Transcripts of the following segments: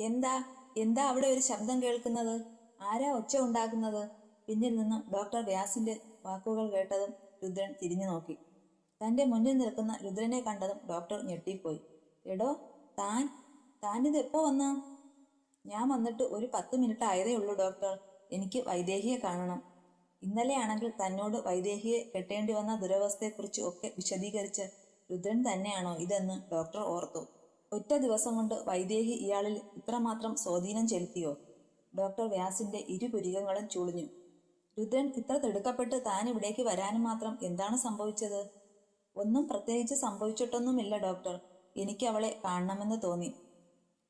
എന്താ? എന്താ അവിടെ ഒരു ശബ്ദം കേൾക്കുന്നത്? ആരാ ഒച്ച ഉണ്ടാക്കുന്നത്? പിന്നിൽ നിന്ന് ഡോക്ടർ വ്യാസിന്റെ വാക്കുകൾ കേട്ടതും രുദ്രൻ തിരിഞ്ഞു നോക്കി. തന്റെ മുന്നിൽ നിൽക്കുന്ന രുദ്രനെ കണ്ടതും ഡോക്ടർ ഞെട്ടിപ്പോയി. എടോ താൻ താൻ ഇത് എപ്പോ വന്ന? ഞാൻ വന്നിട്ട് ഒരു പത്ത് മിനിറ്റ് ആയതേ ഉള്ളൂ ഡോക്ടർ. എനിക്ക് വൈദേഹിയെ കാണണം. ഇന്നലെയാണെങ്കിൽ തന്നോട് വൈദേഹിയെ കെട്ടേണ്ടി വന്ന ദുരവസ്ഥയെക്കുറിച്ച് ഒക്കെ വിശദീകരിച്ച് രുദ്രൻ തന്നെയാണോ ഇതെന്ന് ഡോക്ടർ ഓർത്തു. ഒറ്റ ദിവസം കൊണ്ട് വൈദേഹി ഇയാളിൽ ഇത്രമാത്രം സ്വാധീനം ചെലുത്തിയോ? ഡോക്ടർ വ്യാസിന്റെ ഇരുപുരികങ്ങളും ചുളിഞ്ഞു. രുദ്രൻ ഇത്ര തിടുക്കപ്പെട്ട് താൻ ഇവിടേക്ക് വരാനും മാത്രം എന്താണ് സംഭവിച്ചത്? ഒന്നും പ്രത്യേകിച്ച് സംഭവിച്ചിട്ടൊന്നുമില്ല ഡോക്ടർ. എനിക്ക് അവളെ കാണണമെന്ന് തോന്നി.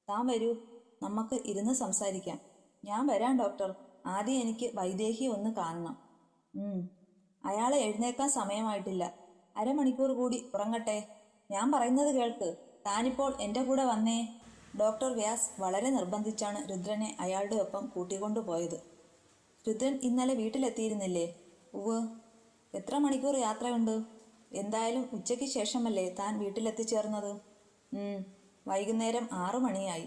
താൻ വരൂ. നമുക്ക് ഇരുന്ന് സംസാരിക്കാം. ഞാൻ വരാം ഡോക്ടർ. ആദ്യം എനിക്ക് വൈദേഹി ഒന്ന് കാണണം. ഉം. അയാളെ എഴുന്നേക്കാൻ സമയമായിട്ടില്ല. അരമണിക്കൂർ കൂടി ഉറങ്ങട്ടെ? ഞാൻ പറയുന്നത് കേൾക്ക്. താനിപ്പോൾ എന്റെ കൂടെ വന്നേ. ഡോക്ടർ വ്യാസ് വളരെ നിർബന്ധിച്ചാണ് രുദ്രനെ അയാളുടെ ഒപ്പം കൂട്ടിക്കൊണ്ടുപോയത് രുദ്രൻ ഇന്നലെ വീട്ടിലെത്തിയിരുന്നില്ലേ? ഉവ് എത്ര മണിക്കൂർ യാത്രയുണ്ട്? എന്തായാലും ഉച്ചയ്ക്ക് ശേഷമല്ലേ താൻ വീട്ടിലെത്തിച്ചേർന്നത്? വൈകുന്നേരം ആറു മണിയായി.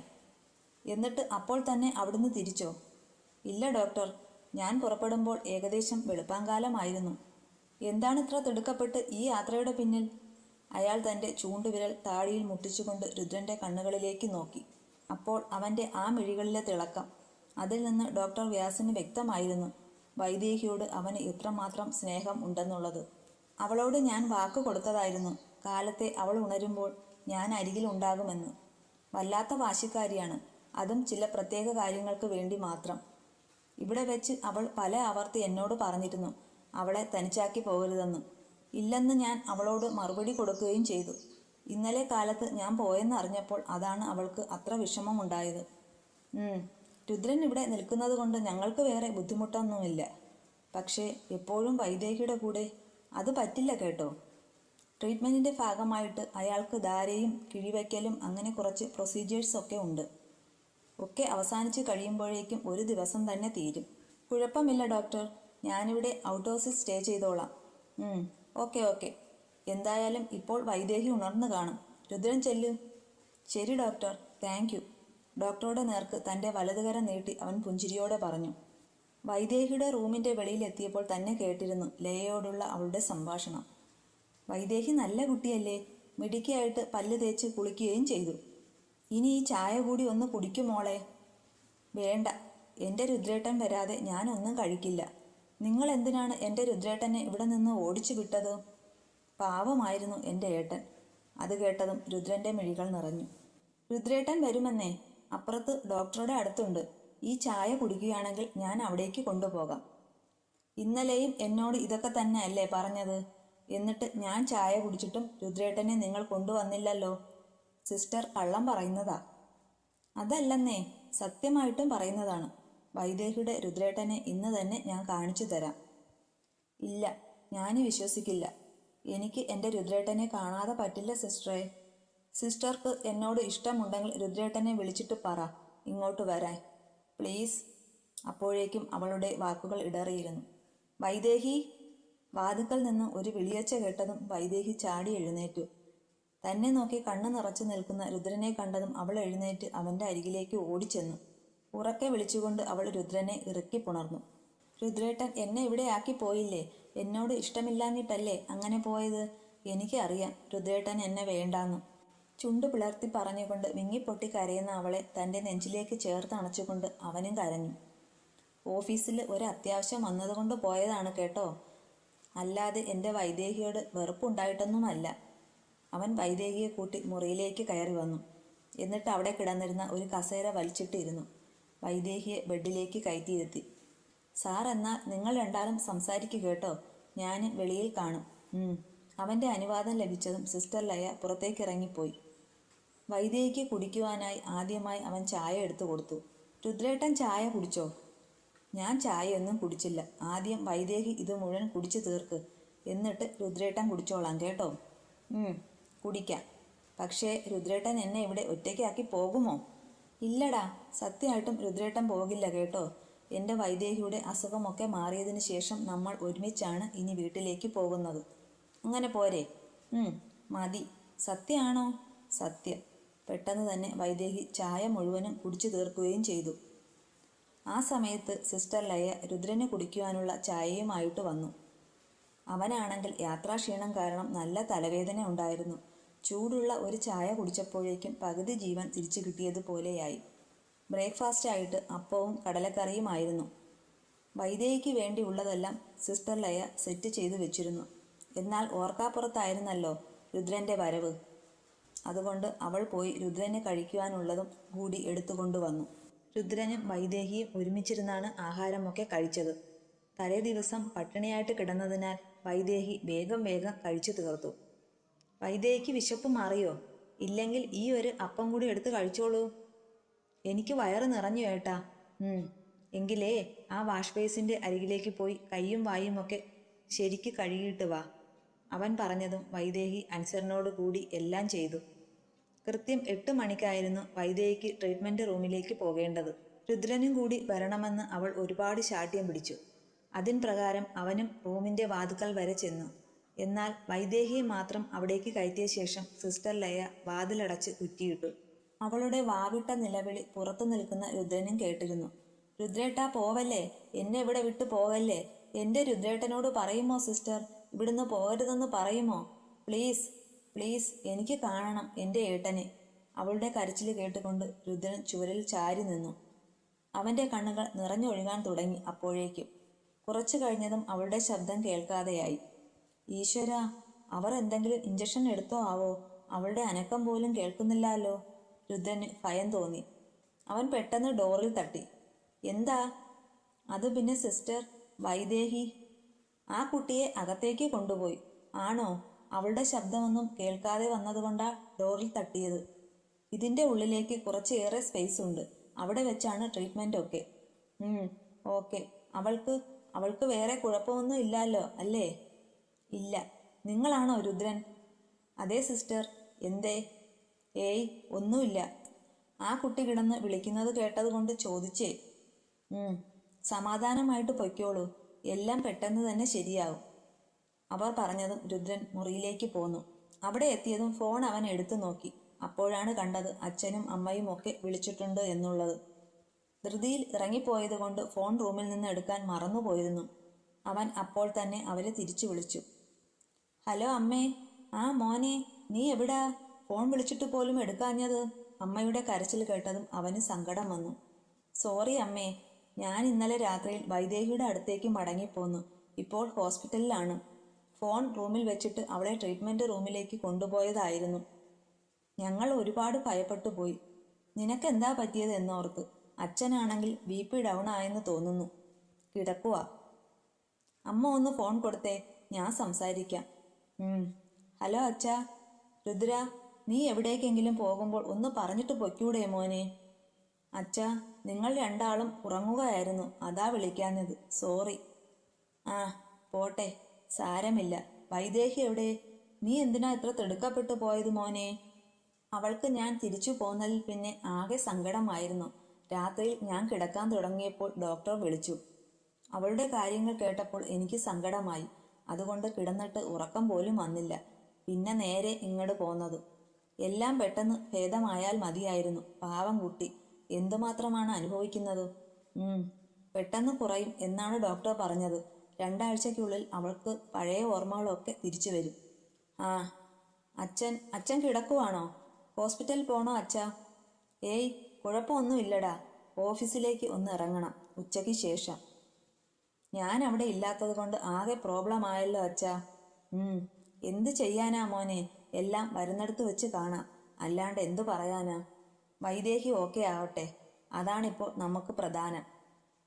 എന്നിട്ട് അപ്പോൾ തന്നെ അവിടുന്ന് തിരിച്ചോ? ഇല്ല ഡോക്ടർ. ഞാൻ പുറപ്പെടുമ്പോൾ ഏകദേശം വെളുപ്പാങ്കാലമായിരുന്നു. എന്താണ് ഇത്ര തിടുക്കപ്പെട്ട് ഈ യാത്രയുടെ പിന്നിൽ? അയാൾ തന്റെ ചൂണ്ടുവിരൽ താടിയിൽ മുട്ടിച്ചുകൊണ്ട് രുദ്രന്റെ കണ്ണുകളിലേക്ക് നോക്കി. അപ്പോൾ അവന്റെ ആ മിഴികളിലെ തിളക്കം. അതിൽ നിന്ന് ഡോക്ടർ വ്യാസിന് വ്യക്തമായിരുന്നു വൈദേഹിയോട് അവന് എത്രമാത്രം സ്നേഹം ഉണ്ടെന്നുള്ളത്. അവളോട് ഞാൻ വാക്ക് കൊടുത്തതായിരുന്നു. കാലത്തെ അവൾ ഉണരുമ്പോൾ ഞാൻ അരികിൽ ഉണ്ടാകുമെന്ന്. വല്ലാത്ത വാശിക്കാരിയാണ്. അതും ചില പ്രത്യേക കാര്യങ്ങൾക്ക് വേണ്ടി മാത്രം. ഇവിടെ വെച്ച് അവൾ പല ആവർത്തി എന്നോട് പറഞ്ഞിരുന്നു. അവളെ തനിച്ചാക്കി പോകരുതെന്ന്. ഇല്ലെന്ന് ഞാൻ അവളോട് മറുപടി കൊടുക്കുകയും ചെയ്തു. ഇന്നലെ കാലത്ത് ഞാൻ പോയെന്ന് അറിഞ്ഞപ്പോൾ അതാണ് അവൾക്ക് അത്ര വിഷമമുണ്ടായത്. രുദ്രൻ ഇവിടെ നിൽക്കുന്നത് കൊണ്ട് ഞങ്ങൾക്ക് വേറെ ബുദ്ധിമുട്ടൊന്നുമില്ല. പക്ഷേ എപ്പോഴും വൈദേഹിയുടെ കൂടെ അത് പറ്റില്ല കേട്ടോ. ട്രീറ്റ്മെന്റിന്റെ ഭാഗമായിട്ട് അയാൾക്ക് ധാരയും കിഴിവയ്ക്കലും അങ്ങനെ കുറച്ച് പ്രൊസീജിയേഴ്സ് ഒക്കെ ഉണ്ട്. ഒക്കെ അവസാനിച്ച് കഴിയുമ്പോഴേക്കും ഒരു ദിവസം തന്നെ തീരും. കുഴപ്പമില്ല ഡോക്ടർ. ഞാനിവിടെ ഔട്ട് ഹൗസിൽ സ്റ്റേ ചെയ്തോളാം. Okay okay. എന്തായാലും ഇപ്പോൾ വൈദേഹി ഉണർന്നു കാണും. രുദ്രൻ ചെല്ലു. ശരി ഡോക്ടർ. Thank you. ഡോക്ടറുടെ നേർക്ക് തന്റെ വലതുകരം നീട്ടി അവൻ പുഞ്ചിരിയോടെ പറഞ്ഞു. വൈദേഹിയുടെ റൂമിന്റെ വെളിയിലെത്തിയപ്പോൾ തന്നെ കേട്ടിരുന്നു ലയയോടുള്ള അവളുടെ സംഭാഷണം. വൈദേഹി നല്ല കുട്ടിയല്ലേ. മിടുക്കിയായിട്ട് പല്ല് തേച്ച് കുളിക്കുകയും ചെയ്തു. ഇനി ഈ ചായ കൂടി ഒന്ന് കുടിക്കുമോളെ? വേണ്ട. എന്റെ രുദ്രേട്ടൻ വരാതെ ഞാനൊന്നും കഴിക്കില്ല. നിങ്ങൾ എന്തിനാണ് എന്റെ രുദ്രേട്ടനെ ഇവിടെ നിന്ന് ഓടിച്ചു വിട്ടത്? പാവമായിരുന്നു എന്റെ ഏട്ടൻ. അത് കേട്ടതും രുദ്രന്റെ മിഴികൾ നിറഞ്ഞു. രുദ്രേട്ടൻ വരുമെന്നേ. അപ്പുറത്ത് ഡോക്ടറുടെ അടുത്തുണ്ട്. ഈ ചായ കുടിക്കുകയാണെങ്കിൽ ഞാൻ അവിടേക്ക് കൊണ്ടുപോകാം. ഇന്നലെയും എന്നോട് ഇതൊക്കെ തന്നെ അല്ലേ പറഞ്ഞത്? എന്നിട്ട് ഞാൻ ചായ കുടിച്ചിട്ടും രുദ്രേട്ടനെ നിങ്ങൾ കൊണ്ടുവന്നില്ലല്ലോ. സിസ്റ്റർ കള്ളം പറയുന്നതാ. അതല്ലെന്നേ സത്യമായിട്ടും പറയുന്നതാണ്. വൈദേഹിയുടെ രുദ്രേട്ടനെ ഇന്ന് തന്നെ ഞാൻ കാണിച്ചു തരാം. ഇല്ല ഞാൻ വിശ്വസിക്കില്ല. എനിക്ക് എന്റെ രുദ്രേട്ടനെ കാണാതെ പറ്റില്ല സിസ്റ്ററെ. സിസ്റ്റർക്ക് എന്നോട് ഇഷ്ടമുണ്ടെങ്കിൽ രുദ്രേട്ടനെ വിളിച്ചിട്ട് പറ ഇങ്ങോട്ട് വരാൻ. പ്ലീസ്. അപ്പോഴേക്കും അവളുടെ വാക്കുകൾ ഇടറിയിരുന്നു. വൈദേഹി വാതുക്കൽ നിന്ന് ഒരു വിളിയച്ച കേട്ടതും വൈദേഹി ചാടി എഴുന്നേറ്റു. തന്നെ നോക്കി കണ്ണു നിറച്ചു നിൽക്കുന്ന രുദ്രനെ കണ്ടതും അവൾ എഴുന്നേറ്റ് അവന്റെ അരികിലേക്ക് ഓടിച്ചെന്നു. ഉറക്കെ വിളിച്ചുകൊണ്ട് അവൾ രുദ്രനെ ഇറക്കി പുണർന്നു. രുദ്രേട്ടൻ എന്നെ ഇവിടെ ആക്കി പോയില്ലേ? എന്നോട് ഇഷ്ടമില്ലാഞ്ഞിട്ടല്ലേ അങ്ങനെ പോയത്? എനിക്കറിയാം രുദ്രേട്ടൻ എന്നെ വേണ്ടാന്ന്. ചുണ്ടു പിളർത്തി പറഞ്ഞുകൊണ്ട് വിങ്ങിപ്പൊട്ടി കരയുന്ന അവളെ തന്റെ നെഞ്ചിലേക്ക് ചേർത്ത് അണച്ചുകൊണ്ട് അവനും കരഞ്ഞു. ഓഫീസിൽ ഒരു അത്യാവശ്യം വന്നതുകൊണ്ട് പോയതാണ് കേട്ടോ. അല്ലാതെ എന്റെ വൈദേഹിയോട് വെറുപ്പുണ്ടായിട്ടൊന്നുമല്ല. അവൻ വൈദേഹിയെ കൂട്ടി മുറിയിലേക്ക് കയറി വന്നു. എന്നിട്ട് അവിടെ കിടന്നിരുന്ന ഒരു കസേര വലിച്ചിട്ടിരുന്നു. വൈദേഹിയെ ബെഡിലേക്ക് കയറ്റിയിരുത്തി. സാർ എന്നാൽ നിങ്ങൾ രണ്ടാളും സംസാരിക്കുക കേട്ടോ. ഞാൻ വെളിയിൽ കാണും. അവന്റെ അനുവാദം ലഭിച്ചതും സിസ്റ്റർ ലയ പുറത്തേക്ക് ഇറങ്ങിപ്പോയി വൈദേഹിക്ക് കുടിക്കുവാനായി ആദ്യമായി അവൻ ചായ എടുത്തു കൊടുത്തു. രുദ്രേട്ടൻ ചായ കുടിച്ചോ? ഞാൻ ചായയൊന്നും കുടിച്ചില്ല. ആദ്യം വൈദേഹി ഇത് മുഴുവൻ കുടിച്ചു തീർക്ക്. എന്നിട്ട് രുദ്രേട്ടൻ കുടിച്ചോളാം കേട്ടോ. കുടിക്കാം. പക്ഷേ രുദ്രേട്ടൻ എന്നെ ഇവിടെ ഒറ്റയ്ക്കാക്കി പോകുമോ? ഇല്ലടാ സത്യമായിട്ടും രുദ്രേട്ടൻ പോകില്ല കേട്ടോ. എന്റെ വൈദേഹിയുടെ അസുഖമൊക്കെ മാറിയതിന് ശേഷം നമ്മൾ ഒരുമിച്ചാണ് ഇനി വീട്ടിലേക്ക് പോകുന്നത്. അങ്ങനെ പോരെ. മതി. സത്യമാണോ? സത്യം. പെട്ടെന്ന് തന്നെ വൈദേഹി ചായ മുഴുവനും കുടിച്ചു തീർക്കുകയും ചെയ്തു. ആ സമയത്ത് സിസ്റ്റർ ലയ രുദ്രന് കുടിക്കുവാനുള്ള ചായയുമായിട്ട് വന്നു. അവനാണെങ്കിൽ യാത്രാക്ഷീണം കാരണം നല്ല തലവേദന ഉണ്ടായിരുന്നു. ചൂടുള്ള ഒരു ചായ കുടിച്ചപ്പോഴേക്കും പകുതി ജീവൻ തിരിച്ചു കിട്ടിയതുപോലെയായി ബ്രേക്ക്ഫാസ്റ്റ് ആയിട്ട് അപ്പവും കടലക്കറിയുമായിരുന്നു വൈദേഹിക്ക് വേണ്ടിയുള്ളതെല്ലാം സിസ്റ്റർ ലയ സെറ്റ് ചെയ്തു വെച്ചിരുന്നു. എന്നാൽ ഓർക്കാപ്പുറത്തായിരുന്നല്ലോ രുദ്രന്റെ വരവ്. അതുകൊണ്ട് അവൾ പോയി രുദ്രന് കഴിക്കുവാനുള്ളതും കൂടി എടുത്തുകൊണ്ടുവന്നു രുദ്രനും വൈദേഹിയും ഒരുമിച്ചിരുന്നാണ് ആഹാരമൊക്കെ കഴിച്ചത്. തലേ ദിവസം പട്ടിണിയായിട്ട് കിടന്നതിനാൽ വൈദേഹി വേഗം വേഗം കഴിച്ചു തീർത്തു. വൈദേഹിക്ക് വിശപ്പ് മാറിയോ? ഇല്ലെങ്കിൽ ഈ ഒരു അപ്പം കൂടി എടുത്ത് കഴിച്ചോളൂ. എനിക്ക് വയറ് നിറഞ്ഞു ഏട്ടാ. എങ്കിലേ ആ വാഷ് ബേസിന്റെ അരികിലേക്ക് പോയി കൈയും വായും ഒക്കെ ശരിക്ക് കഴുകിയിട്ട് വാ. അവൻ പറഞ്ഞതും വൈദേഹി അനുസരണോട് കൂടി എല്ലാം ചെയ്തു. കൃത്യം എട്ട് മണിക്കായിരുന്നു വൈദേഹിക്ക് ട്രീറ്റ്മെന്റ് റൂമിലേക്ക് പോകേണ്ടത്. രുദ്രനും കൂടി വരണമെന്ന് അവൾ ഒരുപാട് ശാഠ്യം പിടിച്ചു. അതിൻ പ്രകാരം അവനും റൂമിന്റെ വാതുക്കൽ വരെ ചെന്നു. എന്നാൽ വൈദേഹിയെ മാത്രം അവിടേക്ക് കയറ്റിയ ശേഷം സിസ്റ്റർ ലയ വാതിലടച്ച് കുറ്റിയിട്ടു. അവളുടെ വാവിട്ട നിലവിളി പുറത്തു നിൽക്കുന്ന രുദ്രനും കേട്ടിരുന്നു. രുദ്രേട്ടാ പോവല്ലേ? എന്നെ ഇവിടെ വിട്ടു പോവല്ലേ? എന്റെ രുദ്രേട്ടനോട് പറയുമോ സിസ്റ്റർ? ഇവിടുന്ന് പോകരുതെന്ന് പറയുമോ? പ്ലീസ് പ്ലീസ് എനിക്ക് കാണണം എന്റെ ഏട്ടനെ. അവളുടെ കരച്ചിൽ കേട്ടുകൊണ്ട് രുദ്രൻ ചുവരിൽ ചാരി നിന്നു. അവന്റെ കണ്ണുകൾ നിറഞ്ഞൊഴുകാൻ തുടങ്ങി അപ്പോഴേക്കും. കുറച്ചു കഴിഞ്ഞതും അവളുടെ ശബ്ദം കേൾക്കാതെയായി. ഈശ്വര അവർ എന്തെങ്കിലും ഇഞ്ചക്ഷൻ എടുത്തോ ആവോ? അവളുടെ അനക്കം പോലും കേൾക്കുന്നില്ലല്ലോ. രുദ്രന് ഭയം തോന്നി. അവൻ പെട്ടെന്ന് ഡോറിൽ തട്ടി. എന്താ? അത് പിന്നെ സിസ്റ്റർ വൈദേഹി. ആ കുട്ടിയെ അകത്തേക്ക് കൊണ്ടുപോയി. ആണോ? അവളുടെ ശബ്ദമൊന്നും കേൾക്കാതെ വന്നതുകൊണ്ടാ ഡോറിൽ തട്ടിയത്. ഇതിന്റെ ഉള്ളിലേക്ക് കുറച്ചേറെ സ്പേസ് ഉണ്ട്. അവിടെ വെച്ചാണ് ട്രീറ്റ്മെന്റ് ഒക്കെ. ഓക്കെ അവൾക്ക് അവൾക്ക് വേറെ കുഴപ്പമൊന്നും ഇല്ലല്ലോ അല്ലേ? ഇല്ല. നിങ്ങളാണോ രുദ്രൻ? അതെ സിസ്റ്റർ. എന്തേ? ഏയ് ഒന്നുമില്ല. ആ കുട്ടി കിടന്ന് വിളിക്കുന്നത് കേട്ടതുകൊണ്ട് ചോദിച്ചേ. സമാധാനമായിട്ട് പൊയ്ക്കോളൂ. എല്ലാം പെട്ടെന്ന് തന്നെ ശരിയാവും. അവർ പറഞ്ഞതും രുദ്രൻ മുറിയിലേക്ക് പോന്നു. അവിടെ എത്തിയതും ഫോൺ അവൻ എടുത്തു നോക്കി. അപ്പോഴാണ് കണ്ടത് അച്ഛനും അമ്മയും ഒക്കെ വിളിച്ചിട്ടുണ്ട് എന്നുള്ളത്. ധൃതിയിൽ ഇറങ്ങിപ്പോയത് കൊണ്ട് ഫോൺ റൂമിൽ നിന്ന് എടുക്കാൻ മറന്നുപോയിരുന്നു. അവൻ അപ്പോൾ തന്നെ അവരെ തിരിച്ചു വിളിച്ചു. ഹലോ അമ്മേ. ആ മോനെ നീ എവിടാ? ഫോൺ വിളിച്ചിട്ട് പോലും എടുക്കാഞ്ഞത്? അമ്മയുടെ കരച്ചിൽ കേട്ടതും അവന് സങ്കടം വന്നു. സോറി അമ്മേ ഞാൻ ഇന്നലെ രാത്രിയിൽ വൈദേഹിയുടെ അടുത്തേക്ക് മടങ്ങിപ്പോന്നു. ഇപ്പോൾ ഹോസ്പിറ്റലിലാണ്. ഫോൺ റൂമിൽ വെച്ചിട്ട് അവളെ ട്രീറ്റ്മെന്റ് റൂമിലേക്ക് കൊണ്ടുപോയതായിരുന്നു. ഞങ്ങൾ ഒരുപാട് ഭയപ്പെട്ടു പോയി. നിനക്കെന്താ പറ്റിയത് എന്നോർത്ത് അച്ഛനാണെങ്കിൽ ബി പി ഡൗൺ ആയെന്ന് തോന്നുന്നു. കിടക്കുവാ. അമ്മ ഒന്ന് ഫോൺ കൊടുത്തേ ഞാൻ സംസാരിക്കാം. ഹലോ അച്ഛാ. രുദ്ര നീ എവിടേക്കെങ്കിലും പോകുമ്പോൾ ഒന്ന് പറഞ്ഞിട്ട് പൊയ്ക്കൂടെ മോനെ. അച്ഛാ നിങ്ങൾ രണ്ടാളും ഉറങ്ങുകയായിരുന്നു. അതാ വിളിക്കാഞ്ഞത്. സോറി. ആ പോട്ടെ. സാരമില്ല. വൈദേഹി എവിടെ? നീ എന്തിനാ ഇത്ര തിടുക്കപ്പെട്ടു പോയത് മോനെ? അവൾക്ക് ഞാൻ തിരിച്ചു പോന്നതിൽ പിന്നെ ആകെ സങ്കടമായിരുന്നു. രാത്രിയിൽ ഞാൻ കിടക്കാൻ തുടങ്ങിയപ്പോൾ ഡോക്ടർ വിളിച്ചു. അവളുടെ കാര്യങ്ങൾ കേട്ടപ്പോൾ എനിക്ക് സങ്കടമായി. അതുകൊണ്ട് കിടന്നിട്ട് ഉറക്കം പോലും വന്നില്ല. പിന്നെ നേരെ ഇങ്ങോട്ട് പോന്നത്. എല്ലാം പെട്ടെന്ന് ഭേദമായാൽ മതിയായിരുന്നു. പാവം കുട്ടി. എന്തുമാത്രമാണ് അനുഭവിക്കുന്നത്? ഉം. പെട്ടെന്ന് കുറയും എന്നാണ് ഡോക്ടർ പറഞ്ഞത്. രണ്ടാഴ്ചക്കുള്ളിൽ അവൾക്ക് പഴയ ഓർമ്മകളൊക്കെ തിരിച്ചു വരും. ആ. അച്ഛൻ അച്ഛൻ കിടക്കുവാണോ? ഹോസ്പിറ്റലിൽ പോണോ അച്ഛാ? ഏയ് കുഴപ്പമൊന്നുമില്ലടാ. ഓഫീസിലേക്ക് ഒന്ന് ഇറങ്ങണം. ഉച്ചയ്ക്ക് ശേഷം. ഞാൻ അവിടെ ഇല്ലാത്തത് കൊണ്ട് ആകെ പ്രോബ്ലം ആയല്ലോ അച്ഛാ. ഉം എന്ത് ചെയ്യാനാ മോനെ? എല്ലാം വരുന്നിടത്ത് വെച്ച് കാണാം. അല്ലാണ്ട് എന്തു പറയാനാ? വൈദേഹി ഓക്കെ ആവട്ടെ. അതാണിപ്പോൾ നമുക്ക് പ്രധാനം.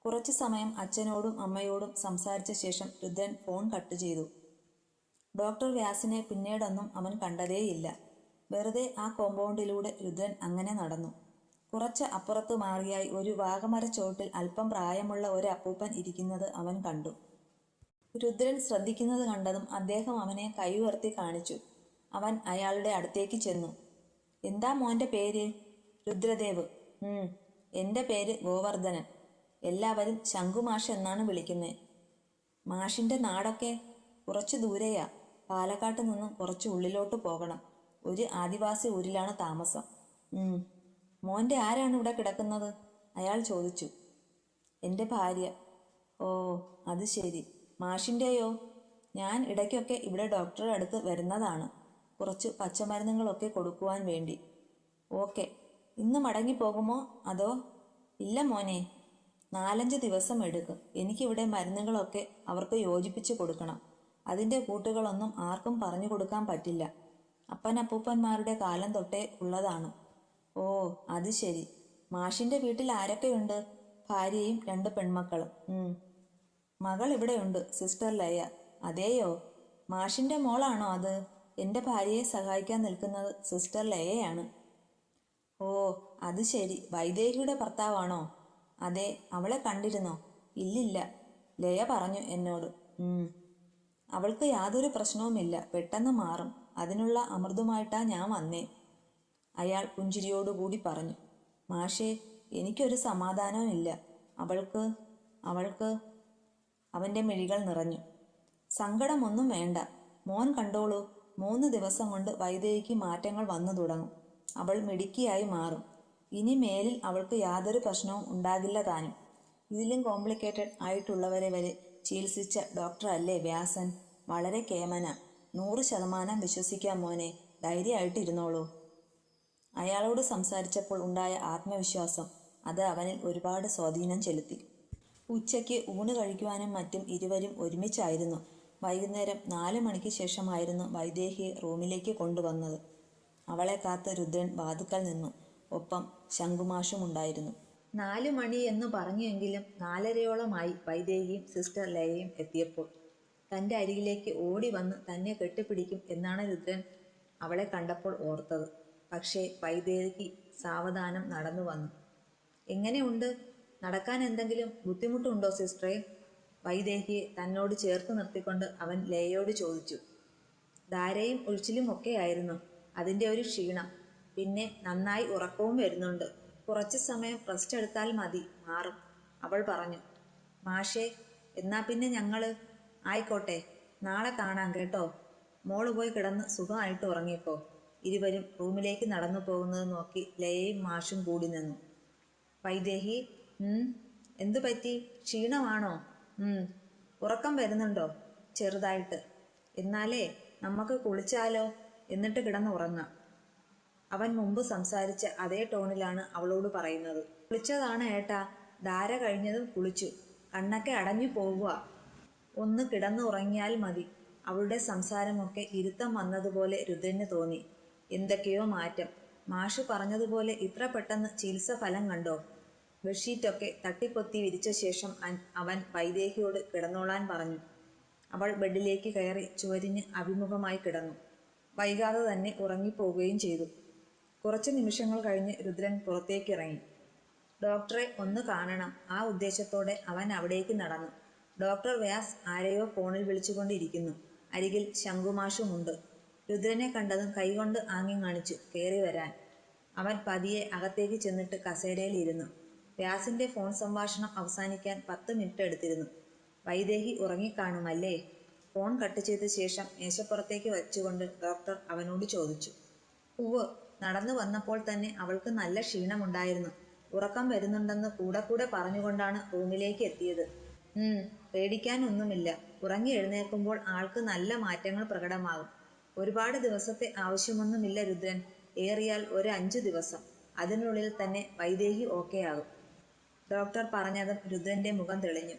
കുറച്ചു സമയം അച്ഛനോടും അമ്മയോടും സംസാരിച്ച ശേഷം രുദ്രൻ ഫോൺ കട്ട് ചെയ്തു. ഡോക്ടർ വ്യാസിനെ പിന്നീടൊന്നും അവൻ കണ്ടതേയില്ല. വെറുതെ ആ കോമ്പൗണ്ടിലൂടെ രുദ്രൻ അങ്ങനെ നടന്നു. കുറച്ച് അപ്പുറത്തു മാറിയായി ഒരു വാഗമരച്ചോട്ടിൽ അല്പം പ്രായമുള്ള ഒരു അപ്പൂപ്പൻ ഇരിക്കുന്നത് അവൻ കണ്ടു. രുദ്രൻ ശ്രദ്ധിക്കുന്നത് കണ്ടതും അദ്ദേഹം അവനെ കൈ ഉയർത്തി കാണിച്ചു. അവൻ അയാളുടെ അടുത്തേക്ക് ചെന്നു. എന്താ മോന്റെ പേര്? രുദ്രദേവ്. ഉം എന്റെ പേര് ഗോവർദ്ധനൻ. എല്ലാവരും ശംഖുമാഷ് എന്നാണ് വിളിക്കുന്നത് മാഷിന്റെ നാടൊക്കെ കുറച്ച് ദൂരെയാ. പാലക്കാട്ട് നിന്നും കുറച്ച് ഉള്ളിലോട്ട് പോകണം. ഒരു ആദിവാസി ഊരിലാണ് താമസം. ഉം. മോന്റെ ആരാണ് ഇവിടെ കിടക്കുന്നത്? അയാൾ ചോദിച്ചു. എന്റെ ഭാര്യ. ഓ അത് ശരി. മാഷിന്റെയോ ഞാൻ ഇടയ്ക്കൊക്കെ ഇവിടെ ഡോക്ടറുടെ അടുത്ത് വരുന്നതാണ്. കുറച്ച് പച്ചമരുന്നുകളൊക്കെ കൊടുക്കുവാൻ വേണ്ടി. ഓക്കെ. ഇന്ന് മടങ്ങിപ്പോകുമോ? അതോ? ഇല്ല മോനെ. നാലഞ്ച് ദിവസം എടുക്കും. എനിക്കിവിടെ മരുന്നുകളൊക്കെ അവർക്ക് യോജിപ്പിച്ച് കൊടുക്കണം. അതിന്റെ കൂട്ടുകളൊന്നും ആർക്കും പറഞ്ഞു കൊടുക്കാൻ പറ്റില്ല. അപ്പനപ്പൂപ്പന്മാരുടെ കാലം തൊട്ടേ ഉള്ളതാണ്. ഓ അത് ശരി. മാഷിന്റെ വീട്ടിൽ ആരൊക്കെയുണ്ട്? ഭാര്യയും രണ്ട് പെൺമക്കളും. മകൾ ഇവിടെയുണ്ട് സിസ്റ്റർ ലയ. അതേയോ? മാഷിന്റെ മോളാണോ അത്? എന്റെ ഭാര്യയെ സഹായിക്കാൻ നിൽക്കുന്നത് സിസ്റ്റർ ലയയാണ്. ഓ അത് ശരി. വൈദേഹിയുടെ ഭർത്താവാണോ? അതെ അവളെ കണ്ടിരുന്നോ? ഇല്ലില്ല. ലയ പറഞ്ഞു എന്നോട്. അവൾക്ക് യാതൊരു പ്രശ്നവുമില്ല. പെട്ടെന്ന് മാറും. അതിനുള്ള അമൃതുമായിട്ടാ ഞാൻ വന്നേ. അയാൾ പുഞ്ചിരിയോടുകൂടി പറഞ്ഞു മാഷേ എനിക്കൊരു സമാധാനവും ഇല്ല. അവൾക്ക് അവൾക്ക് അവന്റെ മിഴികൾ നിറഞ്ഞു. സങ്കടമൊന്നും വേണ്ട. മോൻ കണ്ടോളൂ മൂന്ന് ദിവസം കൊണ്ട് വൈദേഹിക്ക് മാറ്റങ്ങൾ വന്നു തുടങ്ങും. അവൾ മിടുക്കിയായി മാറും. ഇനി മേലിൽ അവൾക്ക് യാതൊരു പ്രശ്നവും ഉണ്ടാകില്ല താനും. ഇതിലും കോംപ്ലിക്കേറ്റഡ് ആയിട്ടുള്ളവരെ വരെ ചികിത്സിച്ച ഡോക്ടർ അല്ലേ വ്യാസൻ? വളരെ കേമന. നൂറ് ശതമാനം വിശ്വസിക്കാം മോനെ. ധൈര്യമായിട്ടിരുന്നോളൂ. അയാളോട് സംസാരിച്ചപ്പോൾ ഉണ്ടായ ആത്മവിശ്വാസം അത് അവനിൽ ഒരുപാട് സ്വാധീനം ചെലുത്തി. ഉച്ചയ്ക്ക് ഊണ് കഴിക്കുവാനും മറ്റും ഇരുവരും ഒരുമിച്ചായിരുന്നു. വൈകുന്നേരം നാല് മണിക്ക് ശേഷമായിരുന്നു വൈദേഹിയെ റൂമിലേക്ക് കൊണ്ടുവന്നത്. അവളെ കാത്ത് രുദ്രൻ വാതുക്കൽ നിന്നു. ഒപ്പം ശംഖുമാഷും ഉണ്ടായിരുന്നു. നാല് മണി എന്ന് പറഞ്ഞുവെങ്കിലും നാലരയോളമായി വൈദേഹിയും സിസ്റ്റർ ലയയും എത്തിയപ്പോൾ. തന്റെ അരികിലേക്ക് ഓടി വന്ന് തന്നെ കെട്ടിപ്പിടിക്കും എന്നാണ് രുദ്രൻ അവളെ കണ്ടപ്പോൾ ഓർത്തത്. പക്ഷേ വൈദേഹി സാവധാനം നടന്നു വന്നു. എങ്ങനെയുണ്ട്? നടക്കാൻ എന്തെങ്കിലും ബുദ്ധിമുട്ടുണ്ടോ സിസ്റ്ററെ? വൈദേഹിയെ തന്നോട് ചേർത്ത് നിർത്തിക്കൊണ്ട് അവൻ ലയയോട് ചോദിച്ചു. ധാരയും ഒഴിച്ചിലും ഒക്കെയായിരുന്നു അതിന്റെ ഒരു ക്ഷീണം. പിന്നെ നന്നായി ഉറക്കവും വരുന്നുണ്ട്. കുറച്ച് സമയം റെസ്റ്റ് എടുത്താൽ മതി മാറും. അവൾ പറഞ്ഞു. മാഷേ എന്നാ പിന്നെ ഞങ്ങൾ? ആയിക്കോട്ടെ. നാളെ കാണാം കേട്ടോ. മോൾ പോയി കിടന്ന് സുഖമായിട്ട് ഉറങ്ങിക്കോ. ഇരുവരും റൂമിലേക്ക് നടന്നു പോകുന്നത് നോക്കി ലയയും മാഷും കൂടി നിന്നു. വൈദേഹി എന്തു പറ്റി? ക്ഷീണമാണോ? ഉറക്കം വരുന്നുണ്ടോ? ചെറുതായിട്ട്. എന്നാലേ നമുക്ക് കുളിച്ചാലോ? എന്നിട്ട് കിടന്ന് ഉറങ്ങാം അവൻ മുമ്പ് സംസാരിച്ച അതേ ടോണിലാണ് അവളോട് പറയുന്നത്. കുളിച്ചതാണ് ഏട്ടാ. ധാര കഴിഞ്ഞതും കുളിച്ചു. കണ്ണൊക്കെ അടഞ്ഞു പോവുക. ഒന്ന് കിടന്നു ഉറങ്ങിയാൽ മതി. അവളുടെ സംസാരമൊക്കെ ഇരുത്തം വന്നതുപോലെ രുദ്രന് തോന്നി. എന്തൊക്കെയോ മാറ്റം. മാഷ് പറഞ്ഞതുപോലെ ഇത്ര പെട്ടെന്ന് ചികിത്സ ഫലം കണ്ടോ? ബെഡ്ഷീറ്റൊക്കെ തട്ടിപ്പൊത്തി വിരിച്ച ശേഷം അവൻ വൈദേഹിയോട് കിടന്നോളാൻ പറഞ്ഞു. അവൾ ബെഡിലേക്ക് കയറി ചുവരിന് അഭിമുഖമായി കിടന്നു. വൈകാതെ തന്നെ ഉറങ്ങിപ്പോവുകയും ചെയ്തു. കുറച്ച് നിമിഷങ്ങൾ കഴിഞ്ഞ് രുദ്രൻ പുറത്തേക്കിറങ്ങി. ഡോക്ടറെ ഒന്ന് കാണണം. ആ ഉദ്ദേശത്തോടെ അവൻ അവിടേക്ക് നടന്നു. ഡോക്ടർ വ്യാസ് ആരെയോ ഫോണിൽ വിളിച്ചുകൊണ്ടിരിക്കുന്നു. അരികിൽ ശംഖുമാഷുമുണ്ട്. രുദ്രനെ കണ്ടതും കൈകൊണ്ട് ആംഗ്യം കാണിച്ചു കയറി വരാൻ. അവൻ പതിയെ അകത്തേക്ക് ചെന്നിട്ട് കസേരയിൽ ഇരുന്നു വ്യാസിന്റെ ഫോൺ സംഭാഷണം അവസാനിക്കാൻ പത്ത് മിനിറ്റ് എടുത്തിരുന്നു. വൈദേഹി ഉറങ്ങിക്കാണുമല്ലേ ഫോൺ കട്ട് ചെയ്ത ശേഷം മേശപ്പുറത്തേക്ക് വെച്ചുകൊണ്ട് ഡോക്ടർ അവനോട് ചോദിച്ചു. ഉവ് നടന്നു വന്നപ്പോൾ തന്നെ അവൾക്ക് നല്ല ക്ഷീണമുണ്ടായിരുന്നു. ഉറക്കം വരുന്നുണ്ടെന്ന് കൂടെ കൂടെ പറഞ്ഞുകൊണ്ടാണ് റൂമിലേക്ക് എത്തിയത്. ഉം പേടിക്കാനൊന്നുമില്ല. ഉറങ്ങി എഴുന്നേൽക്കുമ്പോൾ ആൾക്ക് നല്ല മാറ്റങ്ങൾ പ്രകടമാകും. ഒരുപാട് ദിവസത്തെ ആവശ്യമൊന്നുമില്ല രുദ്രൻ. ഏറിയാൽ ഒരു അഞ്ചു ദിവസം. അതിനുള്ളിൽ തന്നെ വൈദേഹി ഓക്കെയാകും. ഡോക്ടർ പറഞ്ഞതും രുദ്രന്റെ മുഖം തെളിഞ്ഞു.